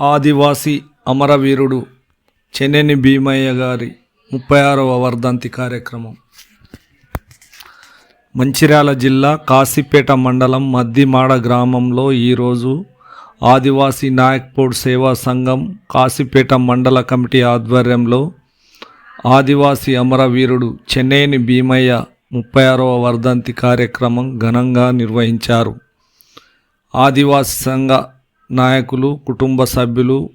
ఆదివాసి అమరవీరుడు చెన్నెని భీమయ్య గారి ముప్పై ఆరవ వర్ధంతి కార్యక్రమం. మంచిర్యాల జిల్లా కాశీపేట మండలం మద్దిమాడ గ్రామంలో ఈరోజు ఆదివాసీ నాయక్పూడ్ సేవా సంఘం కాశీపేట మండల కమిటీ ఆధ్వర్యంలో ఆదివాసీ అమరవీరుడు చెన్నేని భీమయ్య ముప్పై ఆరవ వర్ధంతి కార్యక్రమం ఘనంగా నిర్వహించారు. ఆదివాసీ సంఘ నాయకులు కుటుంబ సభ్యులు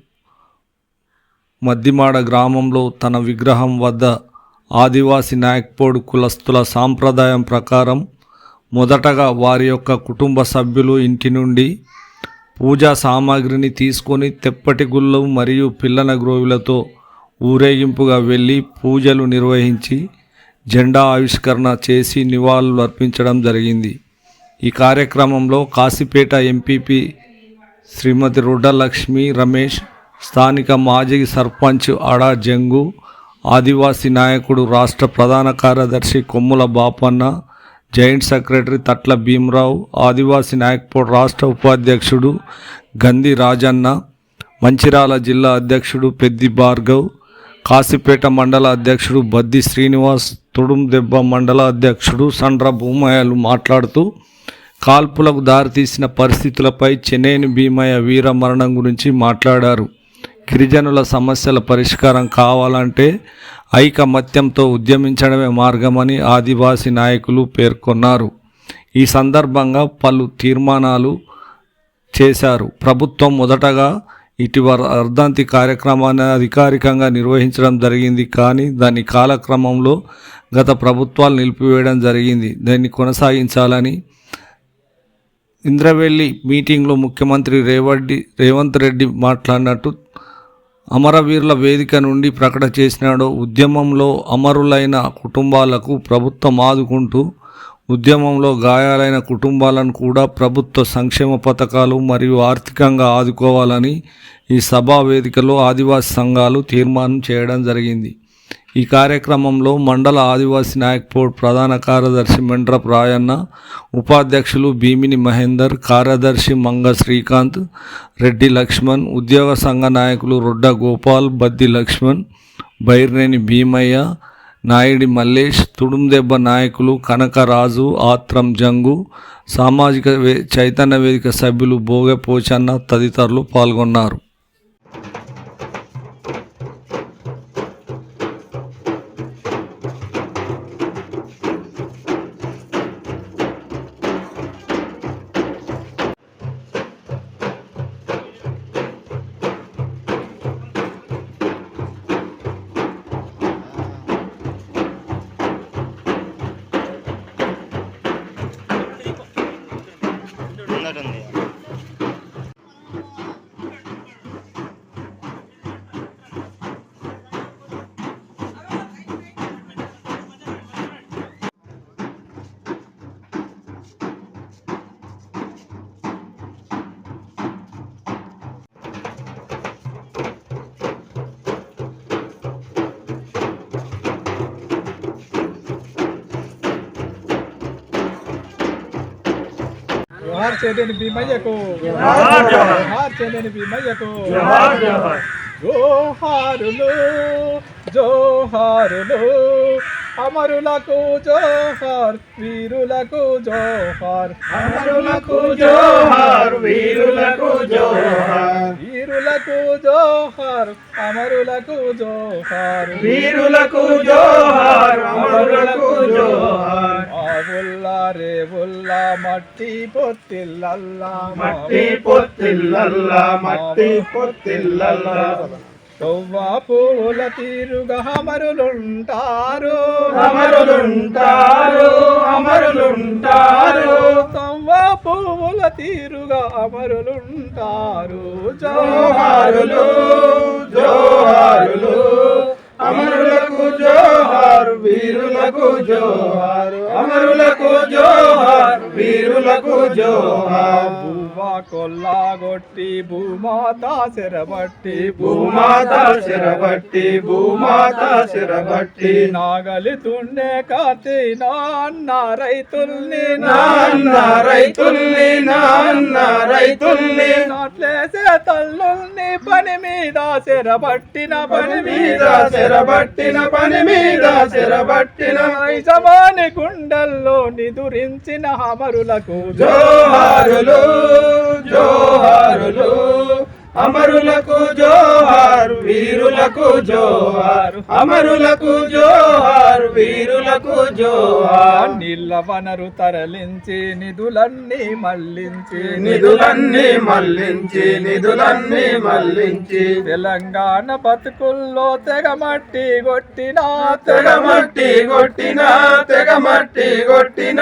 మద్దిమాడ గ్రామంలో తన విగ్రహం వద్ద ఆదివాసి నాయక్పోడు కులస్తుల సాంప్రదాయం ప్రకారం మొదటగా వారి యొక్క కుటుంబ సభ్యులు ఇంటి నుండి పూజా సామాగ్రిని తీసుకొని తెప్పటి గుళ్ళు మరియు పిల్లన గ్రోవులతో ఊరేగింపుగా వెళ్ళి పూజలు నిర్వహించి జెండా ఆవిష్కరణ చేసి నివాళులు అర్పించడం జరిగింది. ఈ కార్యక్రమంలో కాశీపేట ఎంపీపీ శ్రీమతి రుడ్డలక్ష్మి రమేష్ స్థానిక మాజీ సర్పంచ్ అడా జంగు ఆదివాసీ నాయకుడు రాష్ట్ర ప్రధాన కార్యదర్శి కొమ్ముల బాపన్న జాయింట్ సెక్రటరీ తట్ల భీమరావు ఆదివాసీ నాయక్పూర్ రాష్ట్ర ఉపాధ్యక్షుడు గంది రాజన్న మంచిరాల జిల్లా అధ్యక్షుడు పెద్ది భార్గవ్ కాశీపేట మండల అధ్యక్షుడు బద్ది శ్రీనివాస్ తుడుందెబ్బ మండల అధ్యక్షుడు సండ్ర భూమయాలు మాట్లాడుతూ కాల్పులకు దారితీసిన పరిస్థితులపై చెన్నైని భీమయ్య వీర మరణం గురించి మాట్లాడారు. గిరిజనుల సమస్యల పరిష్కారం కావాలంటే ఐకమత్యంతో ఉద్యమించడమే మార్గమని ఆదివాసీ నాయకులు పేర్కొన్నారు. ఈ సందర్భంగా పలు తీర్మానాలు చేశారు. ప్రభుత్వం మొదటగా ఇటీవల అర్ధాంతి కార్యక్రమాన్ని అధికారికంగా నిర్వహించడం జరిగింది కానీ దాని కాలక్రమంలో గత ప్రభుత్వాలు నిలిపివేయడం జరిగింది. దాన్ని కొనసాగించాలని ఇంద్రవెల్లి మీటింగ్లో ముఖ్యమంత్రి రేవడ్డి రేవంత్ రెడ్డి మాట్లాడినట్టు అమరవీరుల వేదిక నుండి ప్రకట చేసినాడు. ఉద్యమంలో అమరులైన కుటుంబాలకు ప్రభుత్వం ఆదుకుంటూ ఉద్యమంలో గాయాలైన కుటుంబాలను కూడా ప్రభుత్వ సంక్షేమ పథకాలు మరియు ఆర్థికంగా ఆదుకోవాలని ఈ సభా వేదికలో ఆదివాసీ సంఘాలు తీర్మానం చేయడం జరిగింది. ఈ కార్యక్రమంలో మండల ఆదివాసీ నాయక్ బోర్డ్ ప్రధాన కార్యదర్శి మెండ్రప్ రాయన్న ఉపాధ్యక్షులు భీమిని మహేందర్ కార్యదర్శి మంగ శ్రీకాంత్ రెడ్డి లక్ష్మణ్ ఉద్యోగ సంఘ నాయకులు రొడ్డ గోపాల్ బద్ది లక్ష్మణ్ బైర్నేని భీమయ్య నాయుడి మల్లేష్ తుడుందెబ్బ నాయకులు కనకరాజు ఆత్రం జంగు సామాజిక వే చైతన్య వేదిక సభ్యులు భోగ పోచన్న తదితరులు పాల్గొన్నారు. జోహార్ చేదేని భీమయ్యకు. జోహార్ చేదేని భీమయ్యకు. జోహారులు జోహారులు అమరులకు జోహార్ వీరులకు జోహార్. అమరులకు జోహార్ వీరులకు జోహార్. వీరులకు జోహార్ అమరులకు జోహార్. వీరులకు జోహార్ అమరులకు జోహార్. ఆవుల్లా రేవుల్లా మట్టి పొత్తిల్లల్లా. మట్టి పొత్తిల్లల్లా మట్టి పొత్తిల్లల్లా. తొవ్వ పూల తీరుగా అమరులుంటారు. అమరులుంటారు అమరులుంటారు. తొవ్వ పూల తీరుగా అమరులుంటారు. జోహారులు జోహారులు. అమరులకు జోహార్ వీరులకు జోహార్ అమరులకు జోహార్ వీరు వీరులకు జోహార్ భూమా కొల్లాగొట్టి భూమాత శరబట్టి భూమాత శిరబట్టి భూమాత శిరబట్టి నాగలి తుండే కాతి నాన్న రైతుల్ని నాన్న రైతుల్ని నాన్న రైతుల్ని. నాట్లేసే తల్లుల్ని పని మీద శరబట్టిన పని మీద శిరబట్టిన పని మీద శిరబట్టిన యజమాని గుండెల్లో నిదురించిన అమరులకు జోహారులు. జోహారులు అమరులకు జోహార్ వీరులకు జోహార్. అమరులకు జోహార్ వీరులకు జోహార్. నీళ్ళ వనరు తరలించి నిధులన్నీ మళ్ళించి నిధులన్నీ మళ్ళించి నిధులన్నీ మళ్ళించి. తెలంగాణ బతుకుల్లో తెగమట్టి కొట్టిన తెగమట్టి కొట్టిన తెగమట్టి కొట్టిన.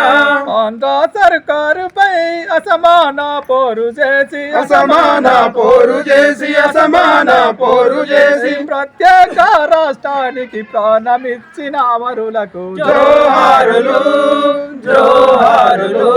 ఆంధ్ర సర్కారుపై అసమాన పోరు చేసి అసమాన పోరు చేసి అసమాన పోరు చేసి. ప్రత్యేక రాష్ట్రానికి ప్రాణమిచ్చిన అమరులకు జోహారులు జోహారులు.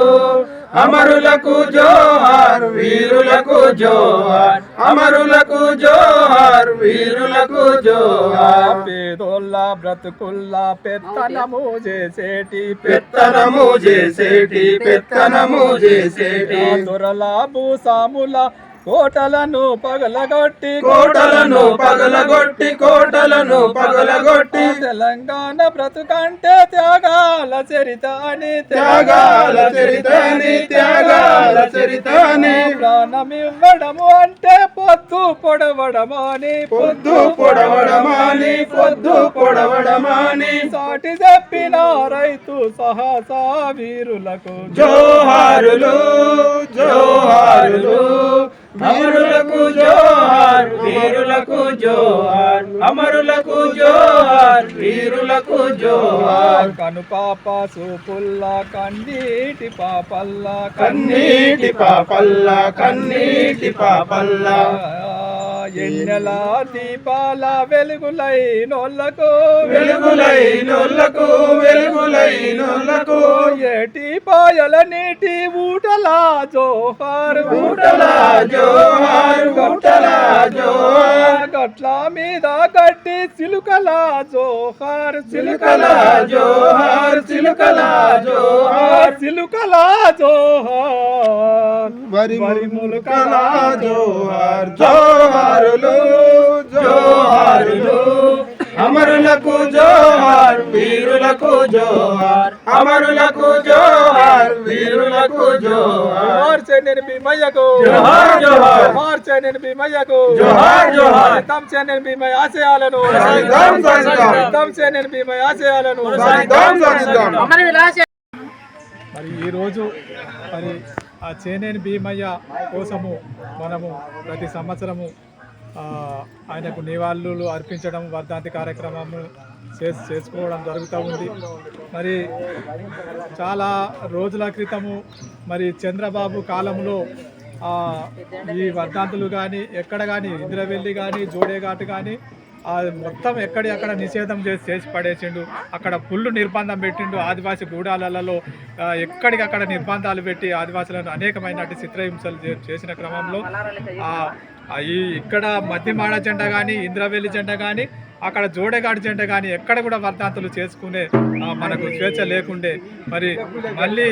అమరులకు జోహార్ వీరులకు జోహార్. అమరులకు జోహార్ వీరులకు జోహార్. పేదోళ్ళ బ్రతుకుల్లా పెత్తనము చేసేటి పెత్తనము చేసేటి పెత్తనము చేసేటి. దొరల భూసాముల కోటలను పగలగొట్టి కోటలను పగలగొట్టి కోటలను పగలగొట్టి. తెలంగాణ బ్రతుకంటే త్యాగాల చరిత అని త్యాగాల చరితని త్యాగాల చరితని ప్రాణమివ్వడము అంటే పొద్దు పొడవడమని పొద్దు పొడవడమాని పొద్దు పొడవడమాని. సాటి చెప్పిన రైతు సహసా వీరులకు జోహారులు జోహారులు. అమరులకు జోహార్ వీరులకు జోహార్. అమరులకు జోహార్ వీరులకు జోహార్. కనుపాప సూపుల్లా కన్నీటి పాపల్లా కన్నీటి పాపల్ల కన్నీటి పాపల్ల. ఎన్నెల దీపాల వెలుగులై నోళ్ళకు వెలుగులైనోళ్ళకు వెలుగులైనోళ్ళకు ఏటి పాయల నీటి ఊటల జోహార్. ఊటల జోహార్ ఊటల జోహార్. గట్ల మీద గట్టి సిలుకల జోహార్. చిలుకల జోహార్ చిలుకల జోహార్. సిలుకల జోహార్. వరి ములుకల జోహార్. జోహారులు జోహారులు అమరులకు జోహార్ వీరులకు జోహార్ అమరులకు జోహార్ వీరులకు జోహార్ చెన్నెని భీమయ్యకు జోహార్, జోహార్. జోహార్ చెన్నెని భీమయ్యకు జోహార్, జోహార్. సిద్ధం చెన్నెని భీమయ్య ఆశయాలను సాగిద్దాం, సాగిద్దాం. సిద్ధం చెన్నెని భీమయ్య ఆశయాలను సాగిద్దాం, సాగిద్దాం. మరి ఈరోజు మరి ఆ చేనేని భీమయ్య కోసము మనము ప్రతి సంవత్సరము ఆయనకు నివాళులు అర్పించడం వర్ధాంతి కార్యక్రమము చేసి చేసుకోవడం జరుగుతూ ఉంది. మరి చాలా రోజుల క్రితము మరి చంద్రబాబు కాలంలో ఈ వర్ధాంతులు కానీ ఎక్కడ కానీ ఇంద్రవెల్లి కానీ జోడేఘాట్ కానీ మొత్తం ఎక్కడి అక్కడ నిషేధం చేసి చేసి పడేసిండు. అక్కడ ఫుల్ నిర్బంధం పెట్టిండు. ఆదివాసీ గూడాలలో ఎక్కడికక్కడ నిర్బంధాలు పెట్టి ఆదివాసులను అనేకమైనటువంటి చిత్రహింసలు చే- చేసిన క్రమంలో ఆ ఈ ఇక్కడ మధ్యమాడ జెండ కానీ ఇంద్రవెల్లి జెండా కానీ అక్కడ జోడేగాడి జెండ కానీ ఎక్కడ కూడా వర్ధాంతులు చేసుకునే మనకు స్వేచ్ఛ లేకుండే. మరి మళ్ళీ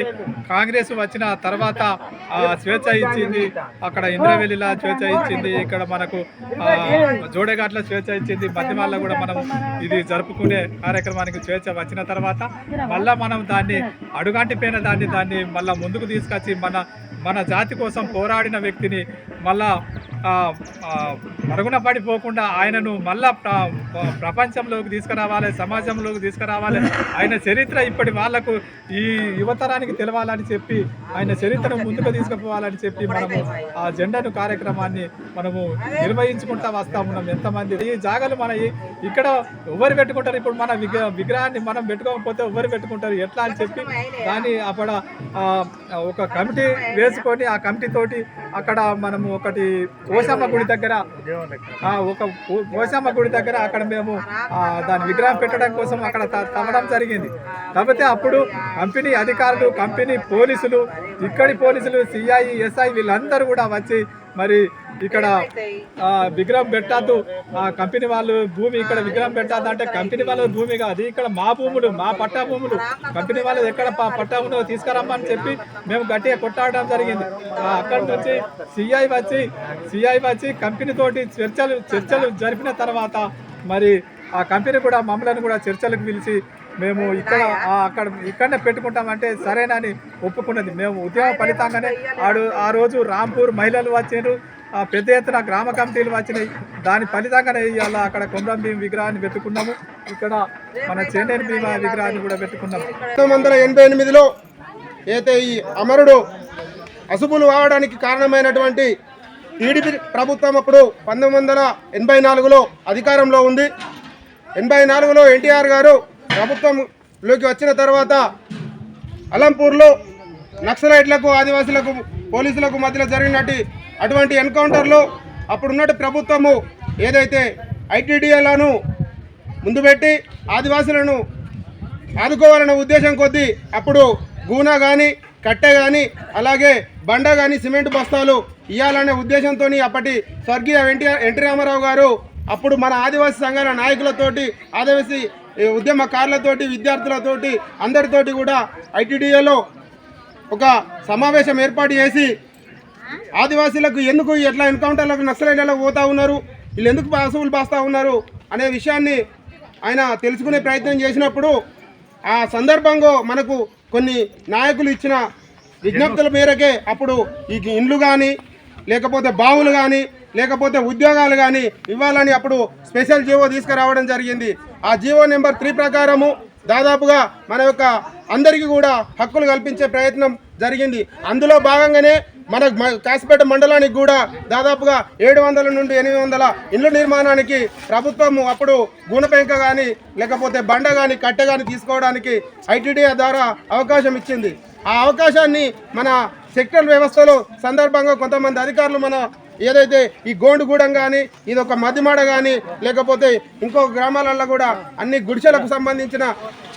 కాంగ్రెస్ వచ్చిన తర్వాత స్వేచ్ఛ ఇచ్చింది అక్కడ ఇంద్రవెల్లిలా స్వేచ్ఛ ఇచ్చింది ఇక్కడ మనకు ఆ, జోడేఘాట్ల స్వేచ్ఛ ఇచ్చింది మధ్యమాల్లో కూడా మనం ఇది జరుపుకునే కార్యక్రమానికి స్వేచ్ఛ వచ్చిన తర్వాత మళ్ళీ మనం దాన్ని అడుగంటిపోయిన దాన్ని దాన్ని మళ్ళీ ముందుకు తీసుకొచ్చి మన మన జాతి కోసం పోరాడిన వ్యక్తిని మళ్ళా మరుగున పడిపోకుండా ఆయనను మళ్ళా ప్రపంచంలోకి తీసుకురావాలి సమాజంలోకి తీసుకురావాలి. ఆయన చరిత్ర ఇప్పటి వాళ్ళకు ఈ యువతరానికి తెలవాలని చెప్పి ఆయన చరిత్రను ముందుకు తీసుకుపోవాలని చెప్పి మనము ఆ జెండాను కార్యక్రమాన్ని మనము నిర్వహించుకుంటా వస్తా ఉన్నాం ఎంతమంది. ఈ జాగాలు మన ఇక్కడ ఎవరు పెట్టుకుంటారు? ఇప్పుడు మన విగ్రహాన్ని మనం పెట్టుకోకపోతే ఎవరు పెట్టుకుంటారు? ఎట్లా అని చెప్పి దాన్ని అక్కడ ఒక కమిటీ వేసుకొని ఆ కమిటీ తోటి అక్కడ మనము ఒకటి ఓసమ్మ గుడి దగ్గర ఒక ఓసమ్మ గుడి దగ్గర అక్కడ మేము దాని విగ్రహం పెట్టడం కోసం అక్కడ తవ్వడం జరిగింది. కాకపోతే అప్పుడు కంపెనీ అధికారులు కంపెనీ పోలీసులు ఇక్కడి పోలీసులు సిఐ ఎస్ఐ వీళ్ళందరూ కూడా వచ్చి మరి ఇక్కడ విగ్రహం పెట్టద్దు. ఆ కంపెనీ వాళ్ళు భూమి ఇక్కడ విగ్రహం పెట్టద్దు అంటే కంపెనీ వాళ్ళ భూమి కాదు. ఇక్కడ మా భూములు మా పట్టా భూములు. కంపెనీ వాళ్ళు ఎక్కడ పట్టా ఉందో తీసుకురమ్మని చెప్పి మేము గట్టిగా కొట్టాడడం జరిగింది. అక్కడి నుంచి సిఐ వచ్చి సిఐ వచ్చి కంపెనీ తోటి చర్చలు చర్చలు జరిపిన తర్వాత మరి ఆ కంపెనీ కూడా మమ్మల్ని కూడా చర్చలకు పిలిచి మేము ఇక్కడ అక్కడ ఇక్కడనే పెట్టుకుంటామంటే సరేనని ఒప్పుకున్నది. మేము ఉద్యమ ఫలితంగానే ఆడు ఆ రోజు రాంపూర్ మహిళలు వచ్చారు ఆ, పెద్ద ఎత్తున గ్రామ కమిటీలు వచ్చినాయి. దాని ఫలితంగానే ఇవాళ అక్కడ కొమరం భీం విగ్రహాన్ని పెట్టుకున్నాము. ఇక్కడ మన చేనేని భీమా విగ్రహాన్ని కూడా పెట్టుకున్నాము. పంతొమ్మిది వందల ఎనభై ఎనిమిదిలో అయితే ఈ అమరుడు అసుపులు వాడడానికి కారణమైనటువంటి టీడీపీ ప్రభుత్వం అప్పుడు పంతొమ్మిది వందల ఎనభై నాలుగులో అధికారంలో ఉంది. ఎనభై నాలుగులో ఎన్టీఆర్ గారు ప్రభుత్వంలోకి వచ్చిన తర్వాత అలంపూర్లో నక్సలైట్లకు ఆదివాసులకు పోలీసులకు మధ్యలో జరిగినట్టు అటువంటి ఎన్కౌంటర్లో అప్పుడున్నటి ప్రభుత్వము ఏదైతే ఐటీడీఏలను ముందు పెట్టి ఆదివాసులను ఆదుకోవాలనే ఉద్దేశం కొద్దీ అప్పుడు గూనా కానీ కట్టె కానీ అలాగే బండ కానీ సిమెంట్ బస్తాలు ఇవ్వాలనే ఉద్దేశంతో అప్పటి స్వర్గీయ ఎన్టీఆర్ ఎన్టీ రామారావు గారు అప్పుడు మన ఆదివాసీ సంఘాల నాయకులతోటి ఆదివాసీ ఉద్యమకారులతోటి విద్యార్థులతోటి అందరితోటి కూడా ఐటీడీఏలో ఒక సమావేశం ఏర్పాటు చేసి ఆదివాసీలకు ఎందుకు ఎట్లా ఎన్కౌంటర్లకు నక్సలైట్లకు పోతా ఉన్నారు? వీళ్ళు ఎందుకు అసూలు బాస్తా ఉన్నారు? అనే విషయాన్ని ఆయన తెలుసుకునే ప్రయత్నం చేసినప్పుడు ఆ సందర్భంగా మనకు కొన్ని నాయకులు ఇచ్చిన విజ్ఞప్తుల మేరకే అప్పుడు ఈ ఇండ్లు కానీ లేకపోతే బావులు కానీ లేకపోతే ఉద్యోగాలు కానీ ఇవ్వాలని అప్పుడు స్పెషల్ జీవో తీసుకురావడం జరిగింది. ఆ జీవో నెంబర్ త్రీ ప్రకారము దాదాపుగా మన యొక్క అందరికీ కూడా హక్కులు కల్పించే ప్రయత్నం జరిగింది. అందులో భాగంగానే మన కాసిపేట మండలానికి కూడా దాదాపుగా ఏడు వందల నుండి ఎనిమిది వందల ఇళ్ళ నిర్మాణానికి ప్రభుత్వము అప్పుడు గుణపెంక కానీ లేకపోతే బండ కానీ కట్టె కానీ తీసుకోవడానికి ఐటీడీఏ ద్వారా అవకాశం ఇచ్చింది. ఆ అవకాశాన్ని మన సెక్టర్ వ్యవస్థలో సందర్భంగా కొంతమంది అధికారులు మన ఏదైతే ఈ గోండుగూడెం కానీ ఇది ఒక మద్దిమాడ కానీ లేకపోతే ఇంకో గ్రామాలలో కూడా అన్ని గుడిసెలకు సంబంధించిన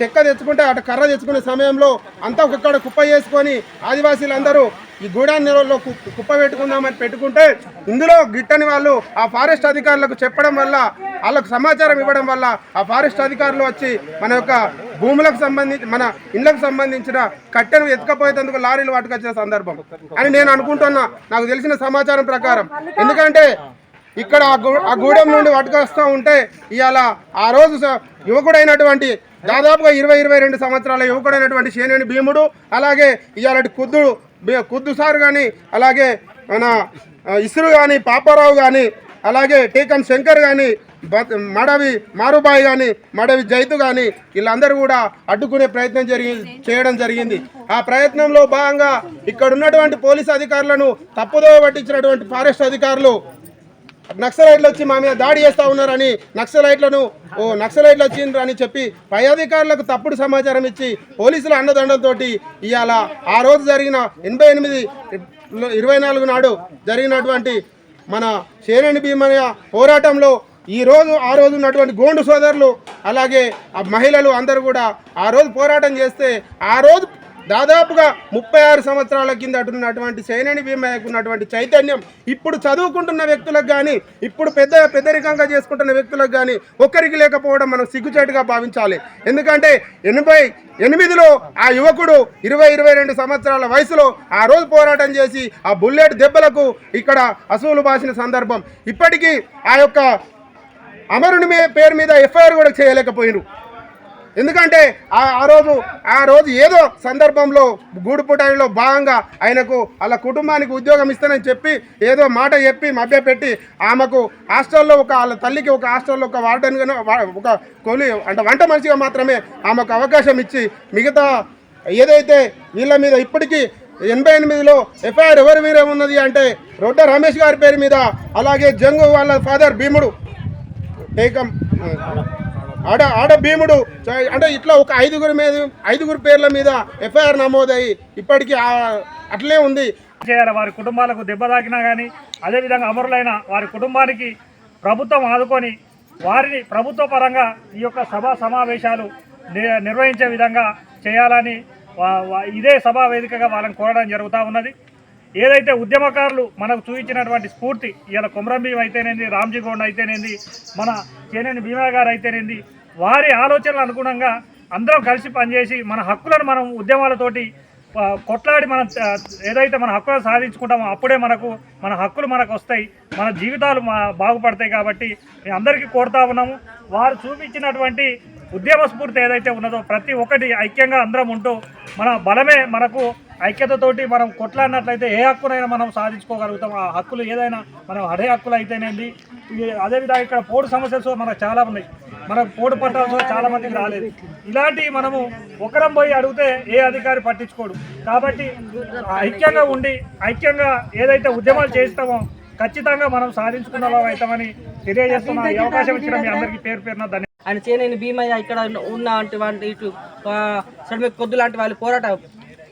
చెక్క తెచ్చుకుంటే అటు కర్ర తెచ్చుకునే సమయంలో అంతా ఒక్కడ కుప్ప చేసుకొని ఆదివాసీలందరూ ఈ గూడాన్నిలో కుప్ప పెట్టుకుందామని పెట్టుకుంటే ఇందులో గిట్టని వాళ్ళు ఆ ఫారెస్ట్ అధికారులకు చెప్పడం వల్ల వాళ్ళకు సమాచారం ఇవ్వడం వల్ల ఆ ఫారెస్ట్ అధికారులు వచ్చి మన యొక్క భూములకు సంబంధించి మన ఇళ్ళకు సంబంధించిన కట్టెను ఎత్తుకపోయేందుకు లారీలు పట్టుకొచ్చిన సందర్భం అని నేను అనుకుంటున్నా. నాకు తెలిసిన సమాచారం ప్రకారం. ఎందుకంటే ఇక్కడ ఆ ఆ గూడెం నుండి పట్టుకొస్తూ ఉంటే ఇవాళ ఆ రోజు స- యువకుడైనటువంటి దాదాపుగా ఇరవై ఇరవై రెండు సంవత్సరాల యువకుడైనటువంటి శేనేని భీముడు అలాగే ఇవాళ కుద్దుడు కుద్దు సార్ కానీ అలాగే మన ఇసురు కానీ పాపారావు కానీ అలాగే టీకం శంకర్ కానీ మడవి మారుబాయి కానీ మడవి జైతు కానీ వీళ్ళందరూ కూడా అడ్డుకునే ప్రయత్నం జరిగి చేయడం జరిగింది. ఆ ప్రయత్నంలో భాగంగా ఇక్కడ ఉన్నటువంటి పోలీస్ అధికారులను తప్పుదోవ పట్టించినటువంటి ఫారెస్ట్ అధికారులు నక్సలైట్లు వచ్చి మా మీద దాడి చేస్తా ఉన్నారని నక్సలైట్లను ఓ నక్సలైట్లు వచ్చిండ్రు అని చెప్పి పై అధికారులకు తప్పుడు సమాచారం ఇచ్చి పోలీసుల అన్నదండంతో ఇవాళ ఆ రోజు జరిగిన ఎనభై ఎనిమిది ఇరవై నాలుగు నాడు జరిగినటువంటి మన శేరణి భీమయ్య పోరాటంలో ఈ రోజు ఆ రోజు ఉన్నటువంటి గోండు సోదరులు అలాగే ఆ మహిళలు అందరూ కూడా ఆ రోజు పోరాటం చేస్తే ఆ రోజు దాదాపుగా ముప్పై ఆరు సంవత్సరాల కింద అటున్నటువంటి సైనని భీమయ్యకు ఉన్నటువంటి చైతన్యం ఇప్పుడు చదువుకుంటున్న వ్యక్తులకు కానీ ఇప్పుడు పెద్ద పెద్దరికంగా చేసుకుంటున్న వ్యక్తులకు కానీ ఒక్కరికి లేకపోవడం మనం సిగ్గుచేటుగా భావించాలి. ఎందుకంటే ఎనభై ఎనిమిదిలో ఆ యువకుడు ఇరవై ఇరవై రెండు సంవత్సరాల వయసులో ఆ రోజు పోరాటం చేసి ఆ బుల్లెట్ దెబ్బలకు ఇక్కడ అసూలు బాసిన సందర్భం. ఇప్పటికీ ఆ యొక్క అమరుని మీ- పేరు మీద ఎఫ్ఐఆర్ కూడా చేయలేకపోయినారు ఎందుకంటే ఆ రోజు ఆ రోజు ఏదో సందర్భంలో గూడుపుటాయిలో భాగంగా ఆయనకు వాళ్ళ కుటుంబానికి ఉద్యోగం ఇస్తానని చెప్పి ఏదో మాట చెప్పి మభ్యపెట్టి ఆమెకు హాస్టల్లో ఒక వాళ్ళ తల్లికి ఒక హాస్టల్లో ఒక వార్డెన్గా ఒక కొలి అంటే వంట మనిషిగా మాత్రమే ఆమెకు అవకాశం ఇచ్చి మిగతా ఏదైతే వీళ్ళ మీద ఇప్పటికీ ఎనభై ఎనిమిదిలో ఎఫ్ఐఆర్ ఎవరి మీద ఉన్నది అంటే రొడ్డ రమేష్ గారి పేరు మీద అలాగే జంగు వాళ్ళ ఫాదర్ భీముడు. ఏకం ఆడ ఆడ భీముడు. అంటే ఇట్లా ఒక ఐదుగురు మీద ఐదుగురు పేర్ల మీద ఎఫ్ఐఆర్ నమోదయ్యి ఇప్పటికీ అట్లే ఉంది. చేయాలి వారి కుటుంబాలకు దెబ్బ తాకినా కానీ అదేవిధంగా అమరులైన వారి కుటుంబానికి ప్రభుత్వం ఆదుకొని వారిని ప్రభుత్వ పరంగా ఈ యొక్క సభా సమావేశాలు ని- నిర్వహించే విధంగా చేయాలని ఇదే సభా వేదికగా వాళ్ళని కోరడం జరుగుతూ ఉన్నది. ఏదైతే ఉద్యమకారులు మనకు చూపించినటువంటి స్ఫూర్తి ఇలా కొమరం అయితేనేది రామ్జీ గౌడ్ అయితేనేది మన చేనేని భీమా గారు అయితేనేది వారి ఆలోచనలు అనుగుణంగా అందరం కలిసి పనిచేసి మన హక్కులను మనం ఉద్యమాలతోటి కొట్లాడి మనం ఏదైతే మన హక్కులను సాధించుకుంటామో అప్పుడే మనకు మన హక్కులు మనకు వస్తాయి మన జీవితాలు బాగుపడతాయి కాబట్టి మేము అందరికీ కోరుతా ఉన్నాము. వారు చూపించినటువంటి ఉద్యమ స్ఫూర్తి ఏదైతే ఉన్నదో ప్రతి ఒక్కటి ఐక్యంగా అందరం ఉంటూ మన బలమే మనకు ఐక్యతతోటి మనం కొట్లాడినట్లయితే ఏ హక్కునైనా మనం సాధించుకోగలుగుతాం. ఆ హక్కులు ఏదైనా మనం అడే హక్కులు అయితేనేది అదేవిధంగా ఇక్కడ పోడు సమస్యలు మనకు చాలా ఉన్నాయి. మనకు పోడు పట్టాల్సిన చాలా మందికి రాలేదు. ఇలాంటివి మనము ఒకరం పోయి అడిగితే ఏ అధికారి పట్టించుకోడు. కాబట్టి ఐక్యంగా ఉండి ఐక్యంగా ఏదైతే ఉద్యమాలు చేస్తామో ఖచ్చితంగా మనం సాధించుకున్న అవుతామని తెలియజేస్తున్నా ఈ అవకాశం ఇచ్చిన మీ అందరికీ పేరు పేరున ధన్యవాదాలు. ఆయన చేయలేని భీమయ్య ఇక్కడ ఉన్నటువంటి వాటి ఇటు సడమి కొద్దు లాంటి వాళ్ళు పోరాటం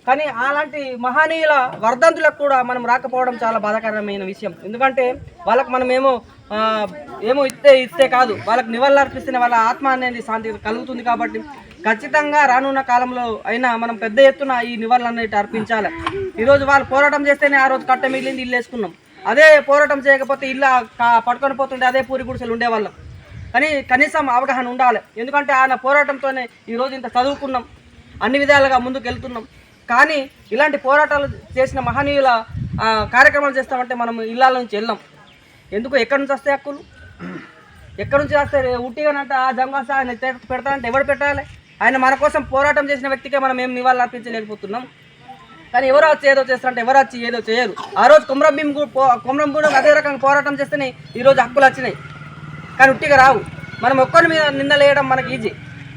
కానీ అలాంటి మహనీయుల వర్ధంతులకు కూడా మనం రాకపోవడం చాలా బాధాకరమైన విషయం. ఎందుకంటే వాళ్ళకి మనమేమో ఏమో ఇస్తే ఇస్తే కాదు. వాళ్ళకి నివాళులు అర్పిస్తే వాళ్ళ ఆత్మ అనేది శాంతి కలుగుతుంది కాబట్టి ఖచ్చితంగా రానున్న కాలంలో అయినా మనం పెద్ద ఎత్తున ఈ నివాళులు అనేవి అర్పించాలి. ఈరోజు వాళ్ళు పోరాటం చేస్తేనే ఆ రోజు కట్ట మిగిలింది ఇల్లు వేసుకున్నాం. అదే పోరాటం చేయకపోతే ఇల్లు కా- పట్టుకొని పోతుంటే అదే పూరి గుడిసెలు ఉండేవాళ్ళం. కానీ కనీసం అవగాహన ఉండాలి. ఎందుకంటే ఆయన పోరాటంతోనే ఈరోజు ఇంత చదువుకున్నాం. అన్ని విధాలుగా ముందుకు వెళ్తున్నాం కానీ ఇలాంటి పోరాటాలు చేసిన మహనీయుల కార్యక్రమాలు చేస్తామంటే మనం ఇళ్ళ నుంచి వెళ్ళాం ఎందుకు? ఎక్కడి నుంచి వస్తాయి హక్కులు? ఎక్కడి నుంచి వస్తాయి? ఉట్టిగానంటే ఆ జంగాస ఆయన పెడతానంటే ఎవరు పెట్టాలి? ఆయన మన కోసం పోరాటం చేసిన వ్యక్తికే మనం ఏం నివాళులు కానీ ఎవరు వచ్చి ఏదో చేస్తారంటే ఎవరు వచ్చి ఏదో చేయరు. ఆ రోజు కుమ్రం భీమ్ కుమ్రం కూడా అదే రకంగా పోరాటం చేస్తేనే ఈరోజు హక్కులు వచ్చినాయి. కానీ ఉట్టిగా రావు. మనం ఒక్కరి మీద నిందలేయడం మనకి ఈజీ.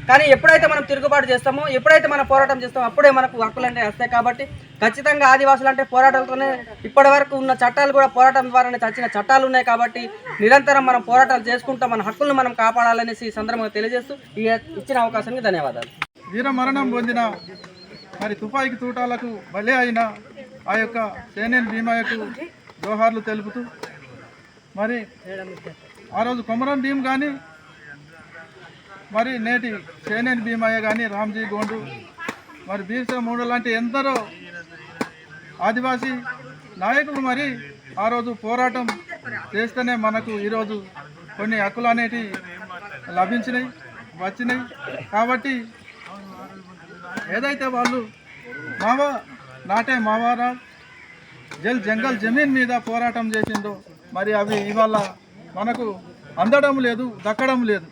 కానీ ఎప్పుడైతే మనం తిరుగుబాటు చేస్తామో ఎప్పుడైతే మనం పోరాటం చేస్తామో అప్పుడే మనకు హక్కులు అంటే వస్తాయి కాబట్టి ఖచ్చితంగా ఆదివాసులు అంటే పోరాటాలతోనే ఇప్పటి వరకు ఉన్న చట్టాలు కూడా పోరాటం ద్వారానే చచ్చిన చట్టాలు ఉన్నాయి కాబట్టి నిరంతరం మనం పోరాటాలు చేసుకుంటాం మన హక్కులను మనం కాపాడాలనేసి ఈ సందర్భంగా తెలియజేస్తూ ఈ ఇచ్చిన అవకాశానికి ధన్యవాదాలు. వీర మరణం పొందిన మరి తుపాయికి తూటాలకు బలి అయిన ఆ యొక్క సేనేన్ భీమయ్యకు జోహార్లు తెలుపుతూ మరి ఆ రోజు కొమరం భీమ్ కానీ మరి నేటి సేనేని భీమయ్య కానీ రామ్జీ గోండు మరి బీర్సా మూడు లాంటి ఎందరో ఆదివాసీ నాయకులు మరి ఆ రోజు పోరాటం చేస్తేనే మనకు ఈరోజు కొన్ని హక్కులు అనేటివి లభించినాయి వచ్చినాయి కాబట్టి ఏదైతే వాళ్ళు మావా నాటే మావారా జల్ జంగల్ జమీన్ మీద పోరాటం చేసిందో మరి అవి ఇవాళ మనకు అందడం లేదు దక్కడం లేదు.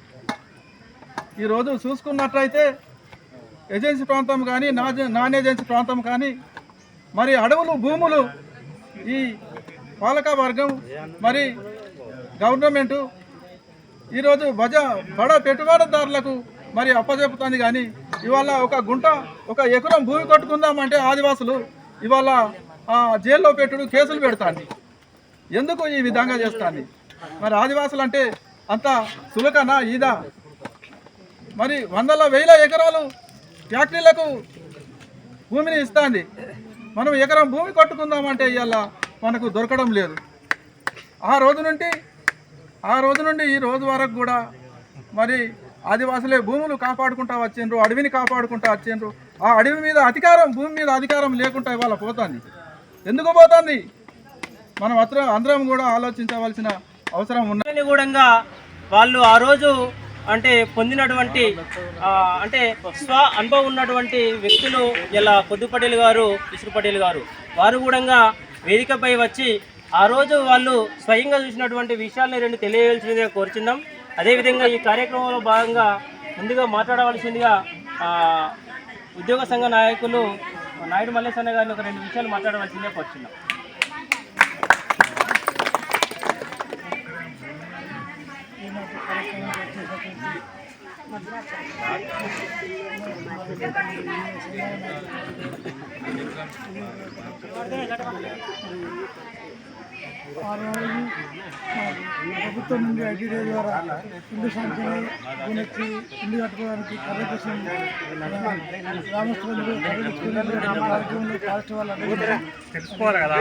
ఈరోజు చూసుకున్నట్లయితే ఏజెన్సీ ప్రాంతం కానీ నా నాన్ ఏజెన్సీ ప్రాంతం కానీ మరి అడవులు భూములు ఈ పాలక వర్గం మరి గవర్నమెంటు ఈరోజు బజ బడ పెట్టుబడిదారులకు మరి అప్పచెపుతుంది కానీ ఇవాళ ఒక గుంట ఒక ఎకరం భూమి కొట్టుకుందామంటే ఆదివాసులు ఇవాళ జైల్లో పెట్టుడు కేసులు పెడతాండి ఎందుకు ఈ విధంగా చేస్తాండి మరి ఆదివాసులు అంటే అంత సులకనా ఈదా? మరి వందల వేల ఎకరాలు ఫ్యాక్టరీలకు భూమిని ఇస్తుంది. మనం ఎకరం భూమి కొట్టుకుందామంటే ఇవాళ మనకు దొరకడం లేదు. ఆ రోజు నుండి ఆ రోజు నుండి ఈ రోజు వరకు కూడా మరి ఆదివాసులే భూములు కాపాడుకుంటా వచ్చిండ్రు అడవిని కాపాడుకుంటా వచ్చిండ్రు. ఆ అడవి మీద అధికారం భూమి మీద అధికారం లేకుండా ఇవాళ పోతుంది. ఎందుకు పోతుంది? మనం అత్ర అందరం కూడా ఆలోచించవలసిన అవసరం ఉన్నది కూడా వాళ్ళు ఆ రోజు అంటే పొందినటువంటి అంటే స్వ అనుభవం ఉన్నటువంటి వ్యక్తులు ఇలా పొద్దు పటేల్ గారు ఇసురు పటేల్ గారు. వారు కూడా వేదికపై వచ్చి ఆ రోజు వాళ్ళు స్వయంగా చూసినటువంటి విషయాల్ని రెండు తెలియవలసిందిగా కోరుచున్నాం. అదేవిధంగా ఈ కార్యక్రమంలో భాగంగా ముందుగా మాట్లాడవలసిందిగా ఉద్యోగ సంఘ నాయకులు నాయుడు మల్లేశన్న గారిని ఒక రెండు విషయాలు మాట్లాడవలసిందిగా కోరుచున్నాం. ఆ రోజు ప్రభుత్వం నుండి ఐటీడీ ద్వారా ఇల్లు సంఖ్యని గుణెత్తి కట్టుకోవడానికి కర్ర కోసం గ్రామస్తులందరూ కర్ర కార్యక్రమంలో వాళ్ళు తెలుసుకోవాలి కదా